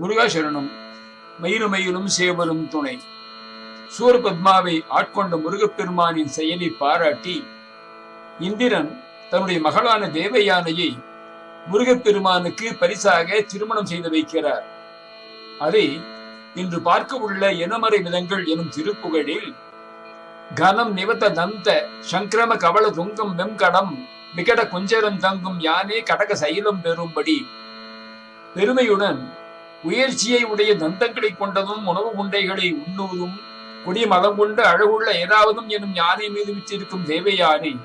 முருகாசரனும் மயிலுமயிலும் சேவலும் துணை. சூரபத்மாவை ஆட்கொண்ட முருகப்பெருமானின் செயலை பாராட்டி இந்திரன் தன்னுடைய மகளான தேவயானையை முருகப்பெருமானுக்கு பரிசாக திருமணம் செய்து வைக்கிறார். அதை இன்று பார்க்க உள்ள எனமறை விதங்கள் எனும் திருப்புகழில் கனம் நிவத்த தந்த சங்கிரம கவள துங்கம் வெம்கடம் விகட குஞ்சரம் தங்கும் யானே கடக சைலம் பெறும்படி பெருமையுடன் உயர்ச்சியை உடைய தந்தங்களை கொண்டதும் உணவு உண்டைகளை உண்ணுவதும் கொடி மலம் கொண்டு அழகுள்ள ஏதாவதும் எனும் யானை மீது விற்றிருக்கும் தேவையானை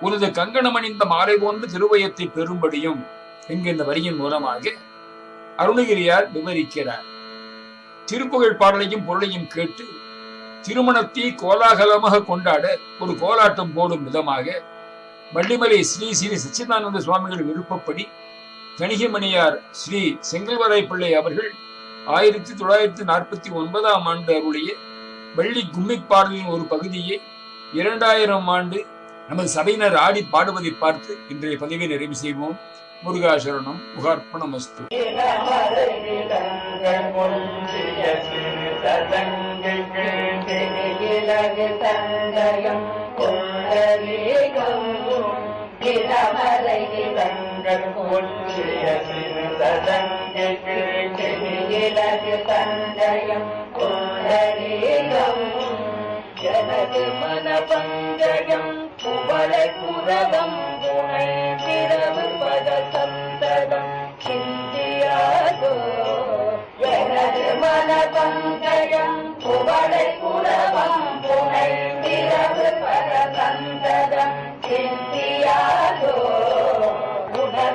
உனது கங்கணம் அணிந்த மாலை போன்று திருவயத்தை பெறும்படியும் என்கின்ற வரியின் மூலமாக அருணகிரியார் விவரிக்கிறார். திருப்புகழ் பாடலையும் பொருளையும் கேட்டு திருமணத்தை கோலாகலமாக கொண்டாட ஒரு கோலாட்டம் போடும் விதமாக வள்ளிமலை ஸ்ரீ ஸ்ரீ சச்சிதானந்த சுவாமிகள் விருப்பப்படி கணிகமணியார் ஸ்ரீ செங்கல்வரை பிள்ளை அவர்கள் ஆயிரத்தி தொள்ளாயிரத்தி நாற்பத்தி ஒன்பதாம் ஆண்டு அருளிய வள்ளி கும்மி பாடலின் ஒரு பகுதியை இரண்டாயிரம் ஆண்டு நமது சபையினர் ஆடி பாடுவதை பார்த்து இன்றைய பதிவை நிறைவு செய்வோம். முருகாசரணம் முகார்ப்பணமஸ்து தந்தயம் கொண்டரீகம் இலகு தந்தயம் கொண்டரீகம் எனது மனபங்கயம் புவளை புரதம் புனை பிறவு பத சிந்தியாதோ எனது பத சந்ததம் சிந்தியாதோ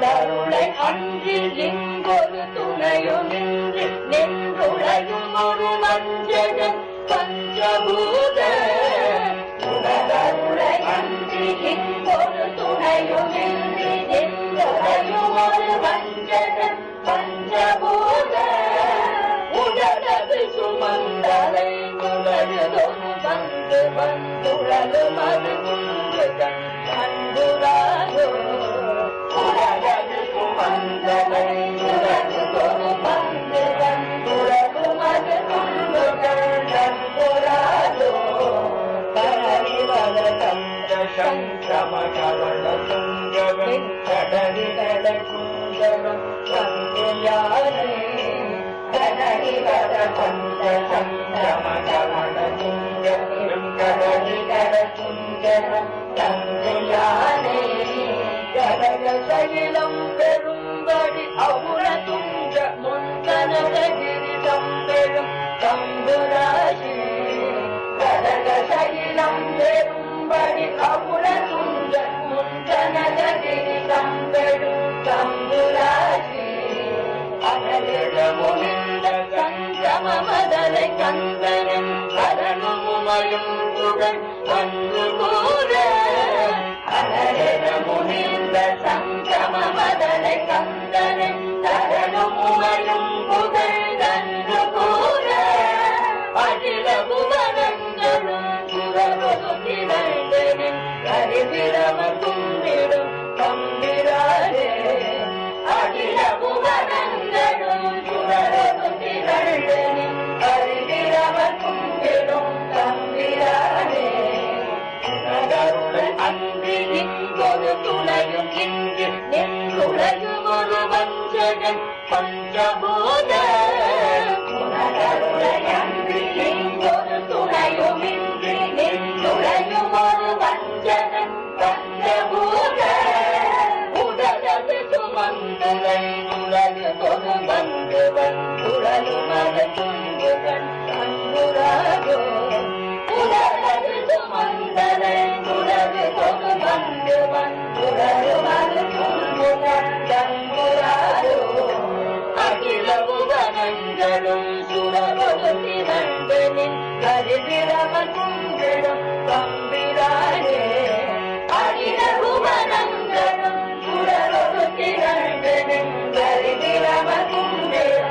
கடவுளை அன்றி இங்கொரு துணையும் துணையுமின்றி நின்றுளையும் ஒரு மஞ்சள் பஞ்சபூத. கடவுளை அன்றி இங்கொரு துணையும் துணையுமின்றி நின்றுளையும் ஒரு மஞ்சள் பஞ்சபூத. உடலது சுமந்தலை உலகதொரு வந்து வந்துழலும் அது குந்தரம் சந்தியாரே கடக பெரும்படி அவுர துஞ்ச முன் முன்கனகிரி தம்பெரும் தம்புராசி கனக சைலம் பெரும்படி அவுர துங்க முன்கனகிரி தம்பெரும் தம்புராசி அகலிட முனிந்த சங்கம மதலை கந்தனின் கரணுமுமையும் துகன் முனிந்த சங்கம மதலை கந்தனின் கரணுமுமையும் புகழ் பஞ்சபூத சுரபொருத்தி நண்பனின் கரிபிரம கும்பிடும் தம்பிரானே அகில புவனங்களும் சுரபொருத்தி நண்பனின் கரிபிரம கும்பிடும்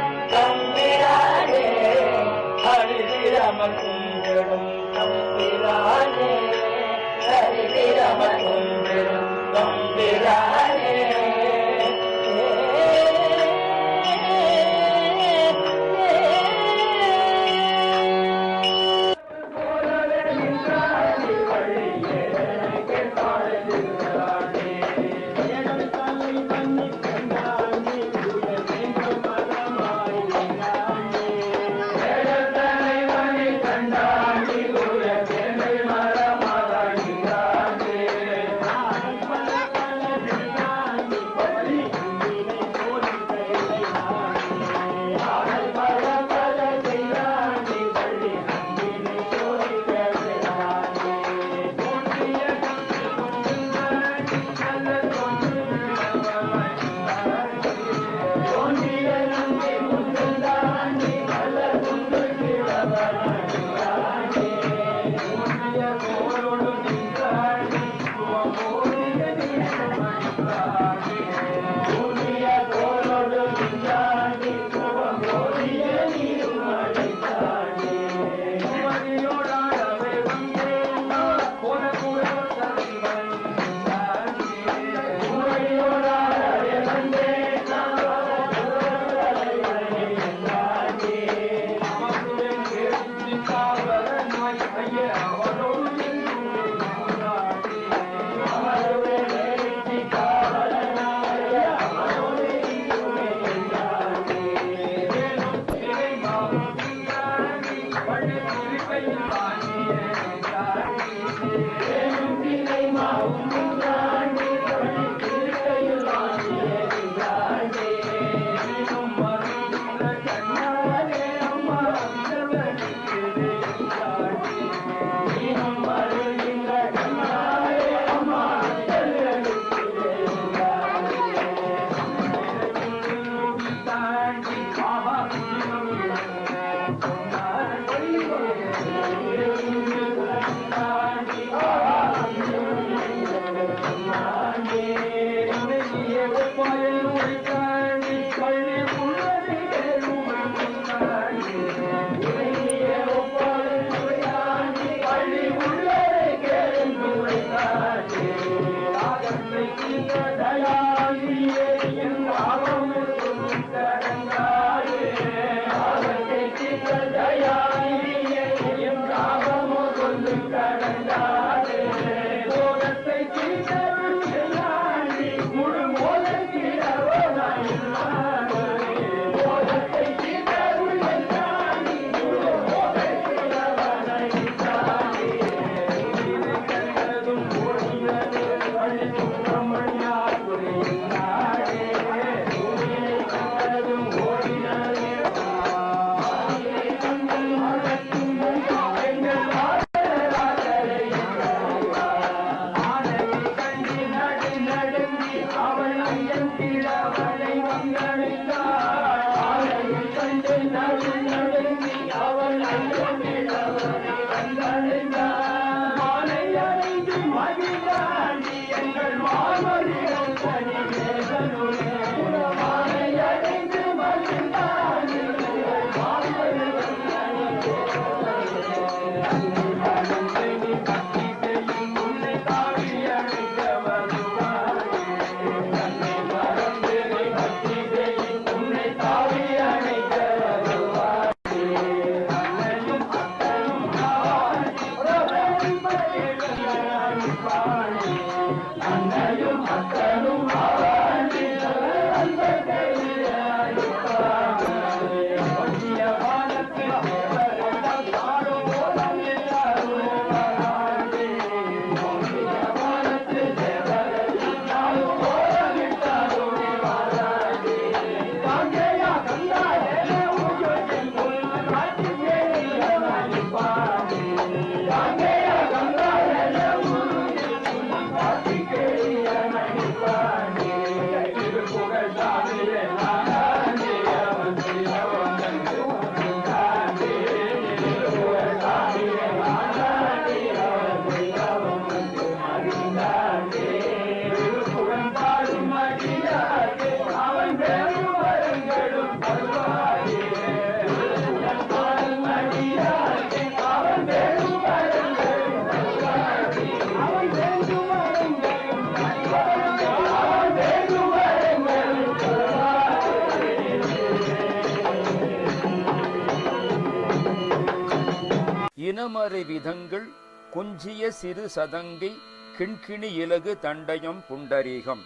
இனமறை விதங்கள் கொஞ்சிய சிறு சதங்கை கிண்கிணி இலகு தண்டயம் புண்டரீகம்.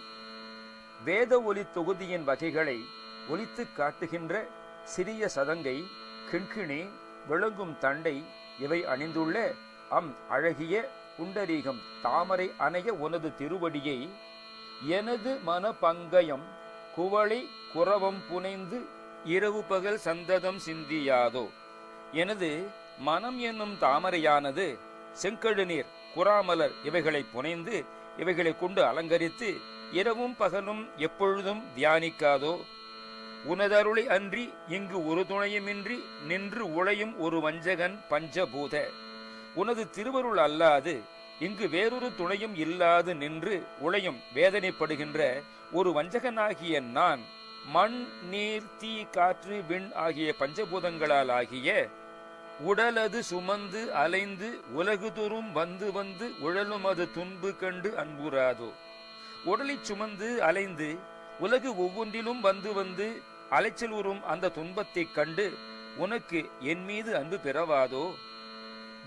வேத ஒலி தொகுதியின் வகைகளை ஒலித்துக் காட்டுகின்ற சிறிய சதங்கை கிண்கிணி விளங்கும் தண்டை இவை அணிந்துள்ள அம் அழகிய புண்டரீகம். தாமரை அணைய உனது திருவடியை எனது மன பங்கயம் குவளை குரவம் புனைந்து இரவு பகல் சந்ததம் சிந்தியாதோ. எனது மனம் என்னும் தாமரையானது செங்கழு நீர் குறாமலர் இவைகளை புனைந்து இவைகளை கொண்டு அலங்கரித்து இரவும் பகலும் எப்பொழுதும் தியானிக்காதோ. உனதருளை அன்றி இங்கு ஒரு துணையுமின்றி நின்று உழையும் ஒரு வஞ்சகன் பஞ்சபூத. உனது திருவருள் அல்லாது இங்கு வேறொரு துணையும் இல்லாது நின்று உழையும் வேதனைப்படுகின்ற ஒரு வஞ்சகனாகிய நான் மண் நீர் தீ காற்று விண் ஆகிய பஞ்சபூதங்களால் ஆகிய உடலது சுமந்து அலைந்து உலகுதொறும் வந்து வந்து உழலும் அது துன்பு கண்டு அன்புறாதோ. உடலைச் சுமந்து அலைந்து உலகு ஒவ்வொன்றிலும் வந்து வந்து அலைச்சல் உறும் அந்த துன்பத்தைக் கண்டு உனக்கு என் மீது அன்பு பெறவாதோ.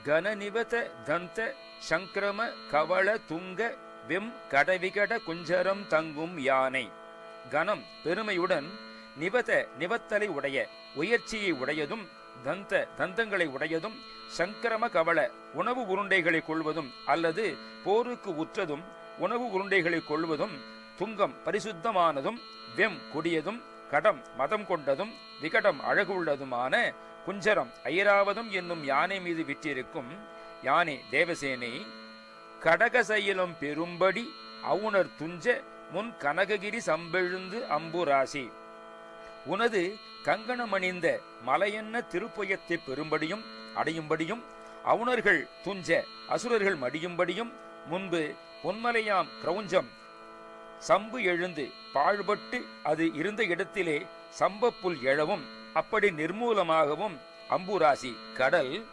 கனநிபத தந்த சங்கிரம கவள துங்க வெம் கடவிகட குஞ்சரம் தங்கும் யானை. கனம் பெருமையுடன் நிபத நிபத்தலை உடைய உயர்ச்சியை உடையதும் தந்த தந்தங்களை உடையதும் சங்கிரம கவள உணவு உருண்டைகளை கொள்வதும் அல்லது போருக்கு உற்றதும் உணவு உருண்டைகளை கொள்வதும் துங்கம் பரிசுத்தமானதும் வெம் கொடியதும் கடம் மதம் கொண்டதும் விகடம் அழகுள்ளதுமான குஞ்சரம் ஐராவதம் என்னும் யானை மீது விற்றிருக்கும் யானை தேவசேனை கடகசையிலும் பெரும்படி அவுணர் துஞ்ச முன் கனககிரி சம்பெழுந்து அம்புராசி. உனது கங்கணமணிந்த மலையென்ன திருப்பயத்தை பெறும்படியும் அடையும்படியும் அவுணர்கள் துஞ்ச அசுரர்கள் மடியும்படியும் முன்பு பொன்மலையாம் கிரௌஞ்சம் சம்பு எழுந்து பாழ்பட்டு அது இருந்த இடத்திலே சம்பப்புல் எழவும் அப்படி நிர்மூலமாகவும் அம்புராசி கடல்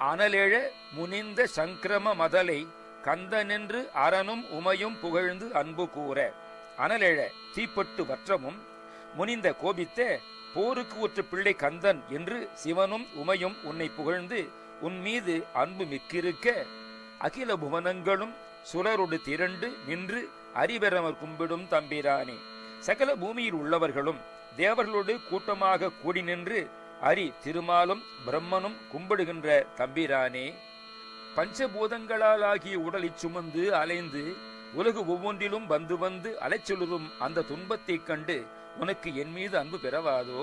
அனலெழ முனிந்த சங்கிரம மதலை கந்தனென்று அரணும் உமையும் புகழ்ந்து அன்பு கூற. அனலெழ தீப்பட்டு வற்றமும் முனிந்த கோபித்த போருக்கு ஒற்ற பிள்ளை கந்தன் என்று சிவனும் உமையும் உன்னை புகழ்ந்து உன் மீது அன்பு மிக்கிருக்க. அகில புவனங்களும் சுரரொடு திரண்டு நின்று அறிவரமர் கும்பிடும் தம்பிரானே. சகல பூமியில் உள்ளவர்களும் தேவர்களோடு கூட்டமாக கூடி நின்று அரி திருமாலும் பிரம்மனும் கும்பிடுகின்ற தம்பிரானே. பஞ்சபூதங்களால் ஆகிய உடலைச் சுமந்து அலைந்து உலகு ஒவ்வொன்றிலும் வந்து வந்து அலைச்சொலுறும் அந்த துன்பத்தைக் கண்டு உனக்கு என் மீது அன்பு பெறவாதோ?